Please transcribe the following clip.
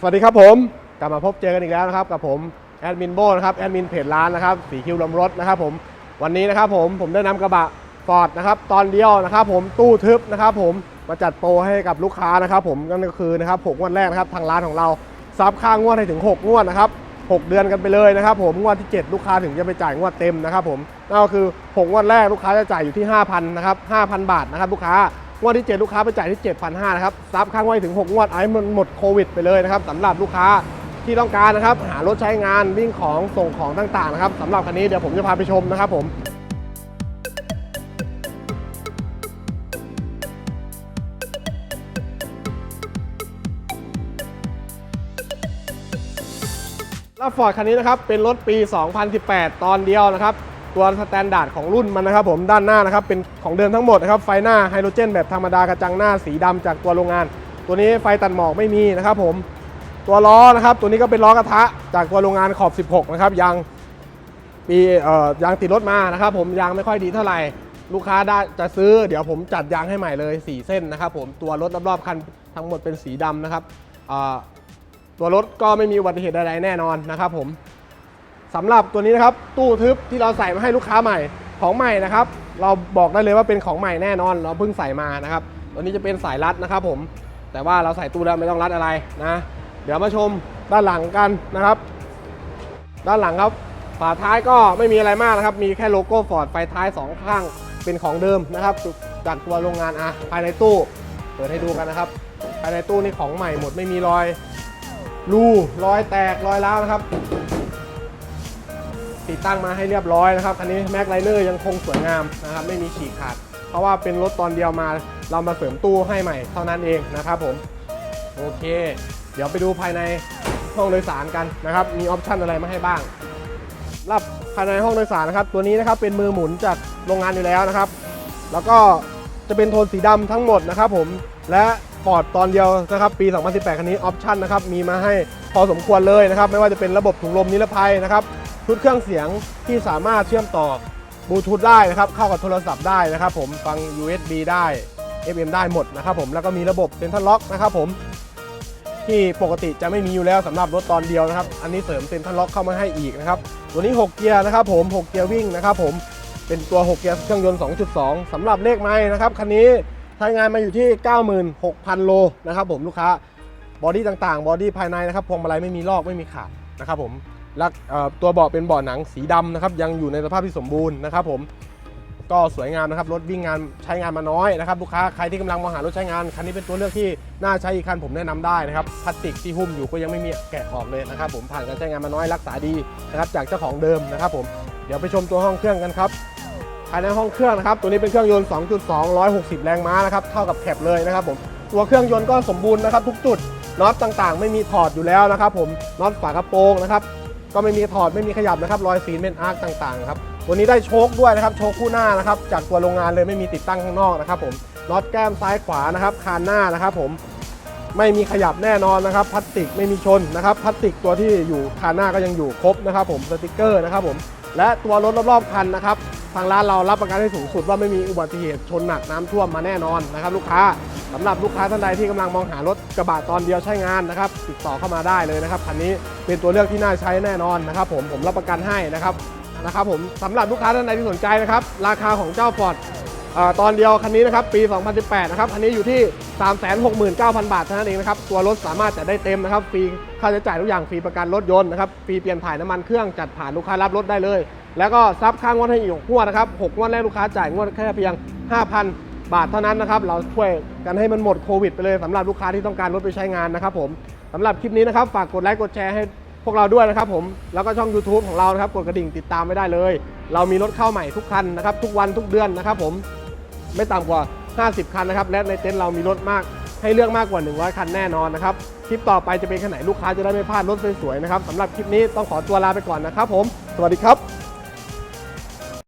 สวัสดีครับผมกลับมาพบเจอกันอีกแล้วนะครับกับผมแอดมินโบนะครับแอดมินเพจร้านนะครับสีคิวลมรถนะครับผมวันนี้นะครับผมผมได้นำกระบะฟอร์ดนะครับตอนเดียวนะครับผมตู้ทึบนะครับผมมาจัดโปรให้กับลูกค้านะครับผมนั่นก็คือนะครับหกงวดแรกนะครับทางร้านของเราซับค่างวดให้ถึง 6 งวดนะครับ6 เดือนกันไปเลยนะครับผมงวดที่ 7 ลูกค้าถึงจะไปจ่ายงวดเต็มนะครับผมนั่นก็คือ 6 งวดแรกลูกค้าจะจ่ายอยู่ที่ 5,000นะครับ5,000 บาทนะครับลูกค้า งวดที่ 7 ลูกค้าไปจ่ายที่ 7,500นะครับซับข้างไว้ถึง 6 งวดไอ้มันหมดโควิดไปเลยนะครับสำหรับลูกค้าที่ต้องการนะครับ หารถใช้งานวิ่งของส่งของต่างๆนะครับสำหรับคันนี้เดี๋ยวผมจะพาไปชมนะครับผมแล้วฟอร์ดคันนี้นะครับเป็นรถปี 2018 ตอนเดียวนะครับ ตัวสแตนดาร์ดของรุ่นมันนะครับผมด้านหน้านะครับเป็นของเดิมทั้งหมดนะครับไฟหน้าไฮโดรเจนแบบธรรมดากระจังหน้าสีดำจากตัวโรงงาน ตัวนี้ไฟตัดหมอกไม่มีนะครับผมตัวล้อนะครับตัวนี้ก็เป็นล้อกระทะจากตัวโรงงานขอบ 16 นะครับยางปีเอ่อยางติดรถมานะครับผมยางไม่ค่อยดีเท่าไหร่ลูกค้าได้จะซื้อเดี๋ยวผมจัดยางให้ใหม่เลย 4 เส้นนะครับผมตัวรถรอบๆคันทั้งหมดเป็นสีดำนะครับตัวรถก็ไม่มีอุบัติเหตุใดๆแน่นอนนะครับผม สำหรับตัวนี้นะครับตู้ทึบที่เราใส่มาให้ลูกค้าใหม่ของใหม่นะครับ เราบอกได้เลยว่าเป็นของใหม่แน่นอน เราเพิ่งใส่มานะครับ ตัวนี้จะเป็นสายรัดนะครับผมแต่ว่าเราใส่ตู้แล้วไม่ต้องรัดอะไรนะ เดี๋ยวมาชมด้านหลังกันนะครับ ด้านหลังครับฝาท้ายก็ไม่มีอะไรมากนะครับ มีแค่โลโก้ฟอร์ดไฟท้ายสองข้างเป็นของเดิมนะครับจากตัวโรงงานอะภายในตู้เปิดให้ดูกันนะครับ ภายในตู้นี่ของใหม่หมดไม่มีรอยรูรอยแตกรอยร้าวนะครับ ติดตั้งมาให้เรียบร้อยนะครับคันนี้แม็กไลเนอร์ยังคงสวยงามนะครับไม่มีฉีกขาด เพราะว่าเป็นรถตอนเดียวมา เรามาเสริมตู้ให้ใหม่เท่านั้นเองนะครับผมโอเค เดี๋ยวไปดูภายในห้องโดยสารกันนะครับ มีออปชันอะไรมาให้บ้างรับภายในห้องโดยสารนะครับ ตัวนี้นะครับเป็นมือหมุนจากโรงงานอยู่แล้วนะครับ แล้วก็จะเป็นโทนสีดำทั้งหมดนะครับผมและฟอดตอนเดียวนะครับปี 2018 คันนี้ออปชันนะครับมีมาให้พอสมควรเลยนะครับ ไม่ว่าจะเป็นระบบถุงลมนิรภัยนะครับ ชุดเครื่องเสียงที่สามารถเชื่อมต่อบลูทูธได้นะครับ เข้ากับโทรศัพท์ได้นะครับ ผมฟัง USB ได้ FM ได้หมดนะครับผมแล้วก็มีระบบเซ็นทรัลล็อกนะครับผมที่ปกติจะไม่มีอยู่แล้วสำหรับรถตอนเดียวนะครับ อันนี้เสริมเซ็นทรัลล็อกเข้ามาให้อีกนะครับ ตัวนี้ 6 เกียร์นะครับผม 6 เกียร์วิ่งนะครับผม เป็นตัว 6 เกียร์เครื่องยนต์ 2.2สำหรับเลขไม้นะครับคันนี้ใช้งานมาอยู่ที่ 96,000 โลนะครับผมลูกค้า บอดี้ต่างๆ บอดี้ภายในนะครับ พวงมาลัยไม่มีลอกไม่มีขาดนะครับผม ละเอ่อตัวเบาะเป็นเบาะหนังสีดำนะครับยังอยู่ในสภาพที่สมบูรณ์นะครับผมก็สวยงามนะครับรถวิ่งงานใช้งานมาน้อยนะครับลูกค้าใครที่กำลังมองหารถใช้งานคันนี้เป็นตัวเลือกที่น่าใช้อีกคันผมแนะนำได้นะครับพลาสติกที่หุ้มอยู่ก็ยังไม่มีแกะออกเลยนะครับผมผ่านการใช้งานมาน้อยรักษาดีนะครับจากเจ้าของเดิมนะครับผมเดี๋ยวไปชมตัวห้องเครื่องกันครับภายในห้องเครื่องนะครับตัวนี้เป็นเครื่องยนต์ 2.2 160 แรงม้านะครับเท่ากับแคปเลยนะครับผมตัวเครื่องยนต์ก็สมบูรณ์นะครับทุกจุดน็อตต่างๆ ไม่มีถอดอยู่แล้วนะครับผมน็อตฝากระโปรงนะครับ ก็ไม่มีถอดไม่มีขยับนะครับรอยซีนเป็นอาร์คต่างๆครับตัวนี้ได้โชคด้วยนะครับโชคคู่หน้านะครับจากตัวโรงงานเลยไม่มีติดตั้งข้างนอกนะครับผมน็อตแก้มซ้ายขวานะครับคานหน้านะครับผมไม่มีขยับแน่นอนนะครับพลาสติกไม่มีชนนะครับพลาสติกตัวที่อยู่คานหน้าก็ยังอยู่ครบนะครับผมสติกเกอร์นะครับผมและตัวรถรอบๆคันนะครับ ทางร้านเรารับประกันให้สูงสุดว่าไม่มีอุบัติเหตุชนหนักน้ำท่วมมาแน่นอนนะครับ ลูกค้าสำหรับลูกค้าท่านใดที่กำลังมองหารถกระบะตอนเดียวใช้งานนะครับติดต่อเข้ามาได้เลยนะครับคันนี้เป็นตัวเลือกที่น่าใช้แน่นอนนะครับ ผมผมรับประกันให้นะครับนะครับผมสำหรับลูกค้าท่านใดที่สนใจนะครับ ราคาของเจ้าฟอร์ดตอนเดียวคันนี้นะครับปี 2018 นะครับคันนี้อยู่ที่ 369,000 บาทเท่านั้นเองนะครับ ตัวรถสามารถจัดได้เต็มนะครับ ฟรีค่าใช้จ่ายทุกอย่างฟรีประกันรถยนต์นะครับ ฟรีเปลี่ยนถ่ายน้ำมันเครื่องจัดผ่านลูกค้ารับรถได้เลย แล้วก็ซับค่างวดให้อีก6งวดนะครับ6งวดแรกลูกค้าจ่ายงวดแค่เพียง 5,000 บาทเท่านั้นนะครับ เราช่วยกันให้มันหมดโควิดไปเลยสำหรับลูกค้าที่ต้องการรถไปใช้งานนะครับผมสำหรับคลิปนี้นะครับฝากกดไลค์กดแชร์ให้พวกเราด้วยนะครับผมแล้วก็ช่อง YouTube ของเรานะครับกดกระดิ่งติดตามไว้ได้เลย เรามีรถเข้าใหม่ทุกคันนะครับทุกวันทุกเดือนนะครับผมไม่ต่ำกว่า 50 คันนะครับและในเต็นท์เรามีรถมากให้เลือกมากกว่า 100 คันแน่นอนนะครับ คลิปต่อไปจะเป็นคันไหนลูกค้าจะได้ไม่พลาดรถสวยๆนะครับสำหรับคลิปนี้ต้องขอตัวลาไปก่อนนะครับผม สวัสดีครับ